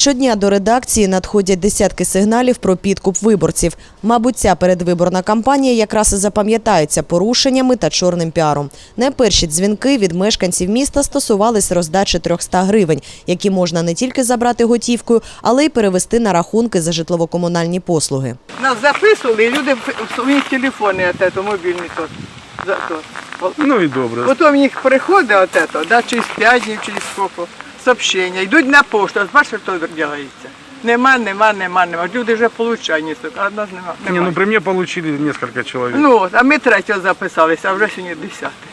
Щодня до редакції надходять десятки сигналів про підкуп виборців. Мабуть, ця передвиборна кампанія якраз і запам'ятається порушеннями та чорним піаром. Найперші дзвінки від мешканців міста стосувались роздачі 300 гривень, які можна не тільки забрати готівкою, але й перевести на рахунки за житлово-комунальні послуги. Нас записували, і люди в в телефони, от мобільні тут. За, тут. Ну і добре. Потім їх приходить от это, да, через 5 днів, через скільки, сообщення, йдуть на пошту, Ось бачите, що робляється. Нема, нема, нема, нема. Люди вже получають, а нас нема. Не, нема. ну при мне получили несколько человек. Ну от, а ми третього записалися, а вже сьогодні десятий.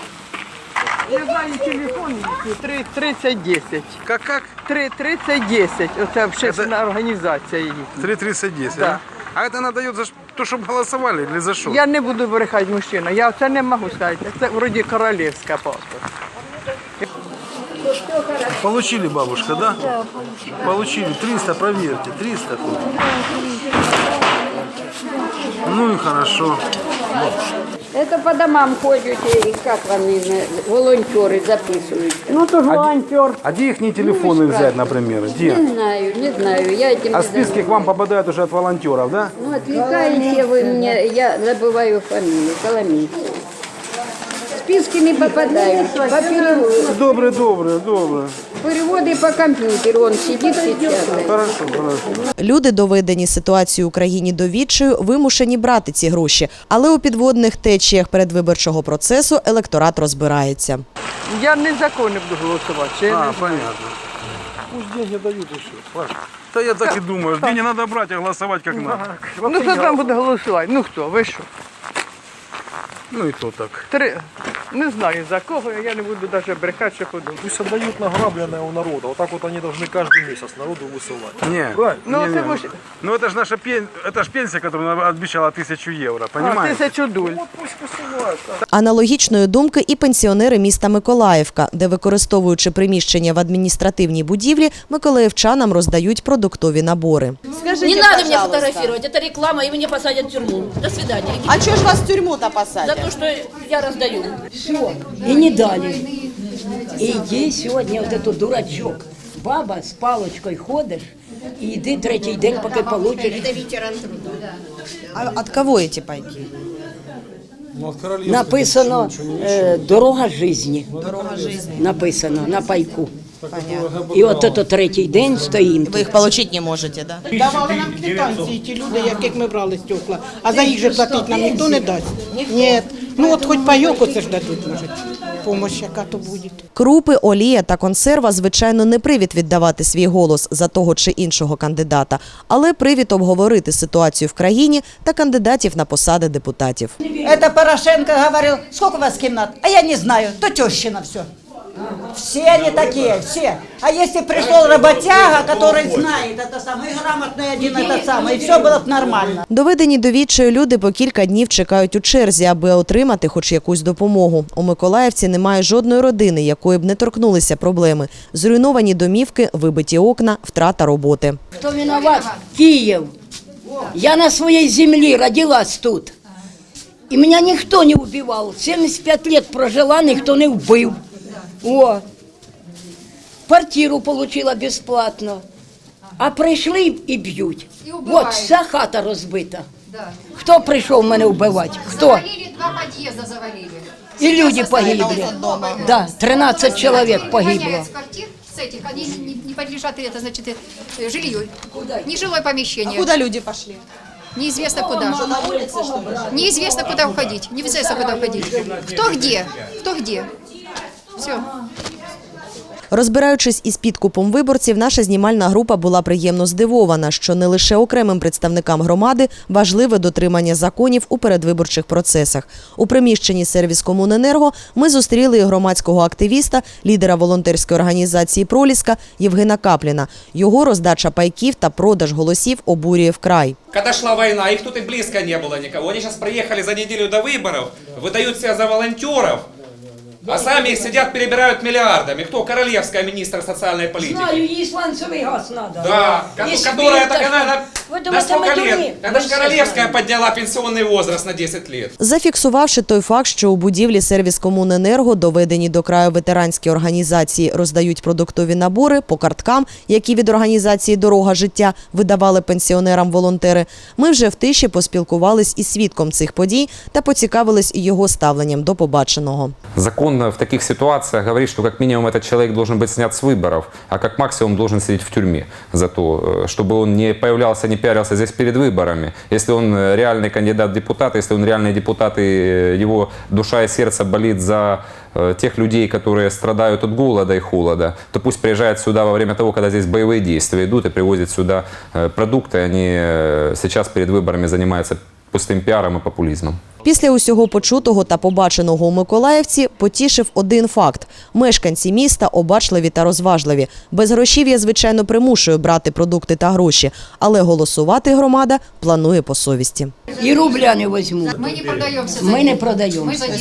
Я знаю телефон їхній, 3010. Как как? 3010, оце общественна організація їхня. 3.30 Да. А это она дает за то, чтобы голосовали или за что? Я не буду брехати мужчина, я це не можу сказати. Це вроді королівська паспорт. Получили, бабушка, да? Да, получили. Получили. 300, проверьте. 300 тут. Ну и хорошо. Это по домам ходите, и как вони, на- волонтери записують. Ну, то ж волонтер. А где их телефоны взять, например? Где? Не знаю, не знаю, я этим А не списки к вам попадают уже от волонтеров, да? Ну, отвлекаете вы меня, я забываю фамилию, Коломийцев. Списки не попадают. По переводу, Добрый, добрый, добрый. переводы по компьютеру, он сидит сейчас. Хорошо, хорошо. Люди, доведені ситуацією у країні до відчаю, вимушені брати ці гроші. Але у підводних течіях передвиборчого процесу електорат розбирається. Я незаконно буду голосувати. Чи я не А, знаю. понятно. Пусть деньги дают и все. Да я так и думаю. Деньги надо брать, а голосовать как надо. Ну хто там буде голосувати? Ну хто? Ви що? Ну и то так. Три. Не знаю за кого, я не буду навіть брехати, що подумаю. Пусть отдают награбленное у народа. Вот так вот они должны каждый месяц народу высылать. Не, Правильно. Ну, не, ты не. можешь- ну это же наша пен... это ж пенсия, которую она обещала тысячу евро, А, понимаете? тисячу дуль. Пусть высылают. Аналогічної думки і пенсіонери міста Миколаївка, де, використовуючи приміщення в адміністративній будівлі, миколаївчанам роздають продуктові набори. не надо меня фотографировать, это реклама, и меня посадят в тюрьму. До свидания. А чого ж вас в тюрму-то За посадять? то, что я раздаю. И не дали. И иди сегодня вот этот дурачок. Баба з палочкою ходиш і йди третій день, поки получиш. А от кого эти пайки? Ну, от королевства Написано ничего, ничего. е, дорога житті. Дорога жизни. Написано на пайку. І от ото третій день стоїмо. Ви їх отримати не можете, да? Давали нам квитанції ті люди, яких ми брали стекла. А за їх же платити нам ніхто не дасть. Ні. Ну от хоч пайок оце ж дадуть, може. Помощь яка то буде. Крупи, олія та консерва, звичайно, не привід віддавати свій голос за того чи іншого кандидата, але привід обговорити ситуацію в країні та кандидатів на посади депутатів. Це Порошенко говорив, скільки у вас кімнат, А я не знаю, то тещина все. Все они такие, все. А если пришел работяга, который знает это самое, и грамотный один этот самый, и все было бы нормально. Доведені до відчаю люди по кілька днів чекають у черзі, аби отримати хоч якусь допомогу. У Миколаївці немає жодної родини, якої б не торкнулися проблеми. Зруйновані домівки, вибиті окна, втрата роботи. Хто виноват? Київ. Я на своїй землі родилась тут. І мене ніхто не вбивав. 75 лет прожила, ніхто не вбив. О. Квартиру отримала безплатно. А прийшли і б'ють. От вся хата розбита. Хто прийшов мене вбивати? Хто? Завалили, два подъезда завалили. І люди погибли. Да, 13 чоловік погибло. С квартир, с этих, они не, не подлежат, это значит, э, жилью. Нежилое помещение. А Куда люди пошли? Неизвестно куда. Неизвестно куда уходить. Неизвестно куда уходить. Кто где? Кто где? Все. Розбираючись із підкупом виборців, наша знімальна група була приємно здивована, що не лише окремим представникам громади важливе дотримання законів у передвиборчих процесах. У приміщенні сервіс Комуненерго ми зустріли і громадського активіста, лідера волонтерської організації Проліска Євгена Капліна. Його роздача пайків та продаж голосів обурює вкрай. Когда шла война, их тут и близко не было никого. Они сейчас приехали за неделю до выборов, выдают себя за волонтеров. А сами сидят, перебирают миллиардами. Кто? Королевская министр социальной политики. Знаю, їй сланцевий газ надо. Да, ко- И которая так спирт, она на, Вы на думаете, сколько мы лет? дури? Это Мы же все Королевская знаем. подняла пенсионный возраст на 10 лет. Зафіксувавши той факт, що у будівлі сервіс Комуненерго доведені до краю ветеранські організації роздають продуктові набори по карткам, які від організації Дорога життя видавали пенсіонерам волонтери. Ми вже в тиші поспілкувались із свідком цих подій та поцікавились його ставленням до побаченого. Закон в таких ситуациях говорит, что как минимум этот человек должен быть снят с выборов, а как максимум должен сидеть в тюрьме за то, э, чтобы он не появлялся, не пиарился здесь перед выборами. Если он э, реальный кандидат в депутаты, если он реальный депутат и э, его душа и сердце болит за э, тех людей, которые страдают от голода и холода, то пусть приезжает сюда во время того, когда здесь боевые действия идут и привозят сюда э, продукты. Они э, сейчас перед выборами занимаются пустым пиаром и популизмом. Після усього почутого та побаченого у Миколаївці потішив один факт: мешканці міста обачливі та розважливі. Без грошів я, звичайно, примушую брати продукти та гроші, але голосувати громада планує по совісті. І рубля не возьму. Мы не продаемся за Ми не деньги. продаємося. Мы за деньги.